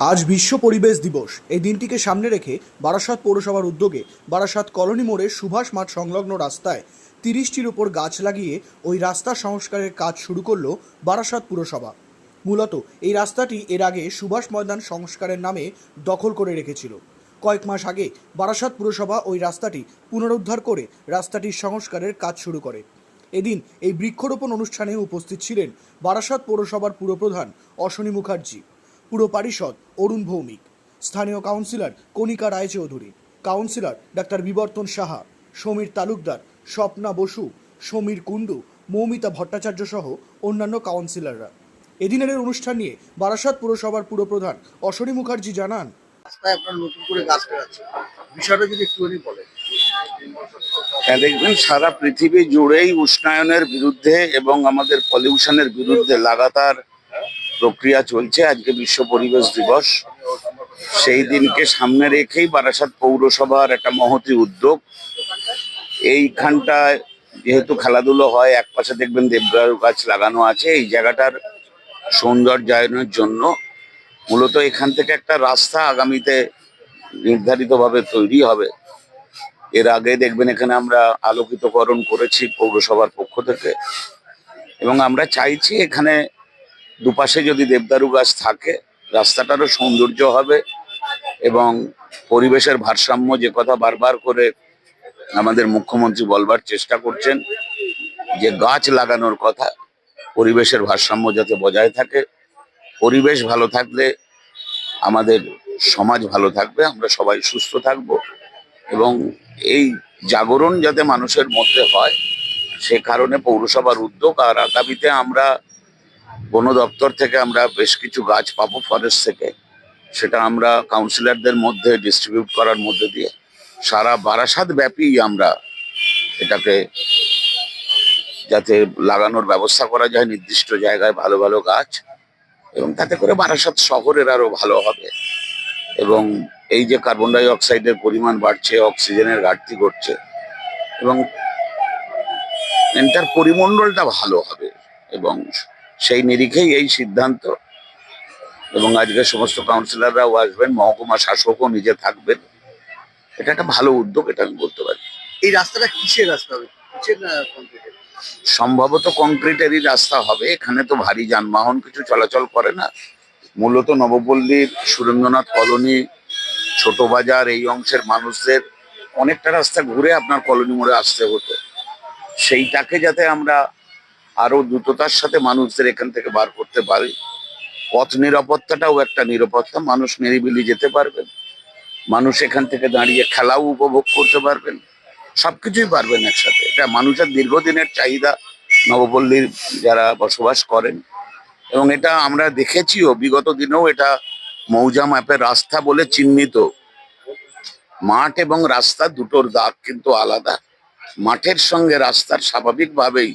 আজ বিশ্ব পরিবেশ দিবস। এই দিনটিকে সামনে রেখে বারাসাত পৌরসভার উদ্যোগে বারাসাত কলোনি মোড়ে সুভাষ মাঠ সংলগ্ন রাস্তায় তিরিশটির ওপর গাছ লাগিয়ে ওই রাস্তা সংস্কারের কাজ শুরু করল বারাসাত পুরসভা। মূলত এই রাস্তাটি এর আগে সুভাষ ময়দান সংস্কারের নামে দখল করে রেখেছিল। কয়েক মাস আগে বারাসাত পুরসভা ওই রাস্তাটি পুনরুদ্ধার করে রাস্তাটির সংস্কারের কাজ শুরু করে। এদিন এই বৃক্ষরোপণ অনুষ্ঠানে উপস্থিত ছিলেন বারাসাত পৌরসভার পুরপ্রধান অশ্বনী মুখার্জি। পুর পারিষদ অরুণ ভৌমিক। স্থানীয় councillor Kanika Roychowdhury. Councillor doctor Bibartan Saha Samir Talukdar Swapna Basu Samir Kundu Moumita Bhattacharya সহ অন্যান্য কাউন্সিলররা। এদিনের অনুষ্ঠান নিয়ে বারাসাত পুরসভার পুরপ্রধান অশ্বনী মুখার্জি জানান আপনার নতুন করে গাছ লাগাচ্ছে বিষয়টা যদি একটুখানি বলেন। হ্যাঁ দেখবেন সারা পৃথিবী জুড়েই উষ্ণায়নের বিরুদ্ধে এবং আমাদের পলিউশনের বিরুদ্ধে লাগাতার প্রক্রিয়া চলছে, আজকে বিশ্ব পরিবেশ দিবস। সেই দিনকে সামনে রেখেই বারাসাত পৌরসভার একটা মহতি উদ্যোগ। এইখানটায় যেহেতু খেলাধুলো হয়, এক পাশে দেখবেন দেবদারু গাছ লাগানো আছে। এই জায়গাটার সৌন্দর্যায়নের জন্য মূলত এখান থেকে একটা রাস্তা আগামীতে নির্ধারিতভাবে তৈরি হবে। এর আগে দেখবেন এখানে আমরা আলোকিতকরণ করেছি পৌরসভার পক্ষ থেকে। এবং আমরা চাইছি এখানে দুপাশে যদি দেবদারু গাছ থাকে, রাস্তাটারও সৌন্দর্য হবে এবং পরিবেশের ভারসাম্য যে কথা বারবার করে আমাদের মুখ্যমন্ত্রী বলবার চেষ্টা করছেন, যে গাছ লাগানোর কথা, পরিবেশের ভারসাম্য যাতে বজায় থাকে, পরিবেশ ভালো থাকলে, আমাদের সমাজ ভালো থাকবে, আমরা সবাই সুস্থ থাকব এবং এই জাগরণ যাতে মানুষের মধ্যে হয়, সে কারণে পৌরসভার উদ্যোগ আর আগামীতে আমরা বন দপ্তর থেকে আমরা বেশ কিছু গাছ পাবো ফরেস্ট থেকে। সেটা আমরা কাউন্সিলরদের মধ্যে ডিস্ট্রিবিউট করার মধ্যে দিয়ে সারা বারাসাত ব্যাপী আমরা এটাকে যাতে লাগানোর ব্যবস্থা করা যায়, নির্দিষ্ট জায়গায় ভালো ভালো গাছ এবং তাতে করে বারাসাত শহরের আরও ভালো হবে। এবং এই যে কার্বন ডাই অক্সাইডের পরিমাণ বাড়ছে অক্সিজেনের ঘাটতি ঘটছে এবং এটার পরিমণ্ডলটা ভালো হবে এবং সেই নিরিখেই এই সিদ্ধান্ত। এবং আজকে সমস্ত কাউন্সিলররাও আসবেন মহকুমা শাসকও নিজে থাকবেন। এটা একটা ভালো উদ্যোগ এটা আমি বলতে পারি। এই রাস্তাটা কিসের রাস্তা হবে? সম্ভবত কংক্রিটেরই রাস্তা হবে। এখানে তো ভারী যানবাহন কিছু চলাচল করে না। মূলত নবপল্লীর সুরেন্দ্রনাথ কলোনি ছোট বাজার এই অংশের মানুষদের অনেকটা রাস্তা ঘুরে আপনার কলোনি মোড়ে আসতে হতো। সেইটাকে যাতে আমরা আরও দ্রুততার সাথে মানুষদের এখান থেকে বার করতে পারি। পথ নিরাপত্তাটাও একটা নিরাপত্তা। মানুষ নিরিবিলি যেতে পারবেন। মানুষ এখান থেকে দাঁড়িয়ে খেলাও উপভোগ করতে পারবেন। সবকিছুই পারবেন একসাথে। এটা মানুষের দীর্ঘদিনের চাহিদা। নবপল্লীর যারা বসবাস করেন। এবং এটা আমরা দেখেছিও, বিগত দিনেও এটা মৌজা ম্যাপের রাস্তা বলে চিহ্নিত। মাঠ এবং রাস্তা দুটোর দাগ কিন্তু আলাদা। মাঠের সঙ্গে রাস্তার স্বাভাবিকভাবেই